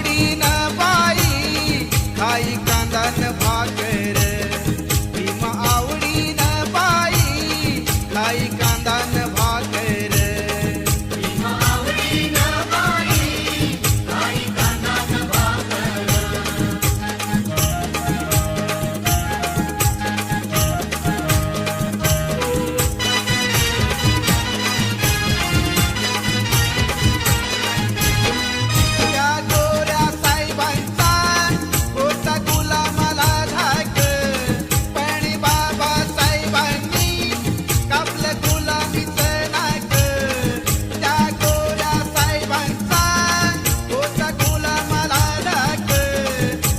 सोडीन बाई खाई कांदान भाकर. भीमा आवडीन बाई खाई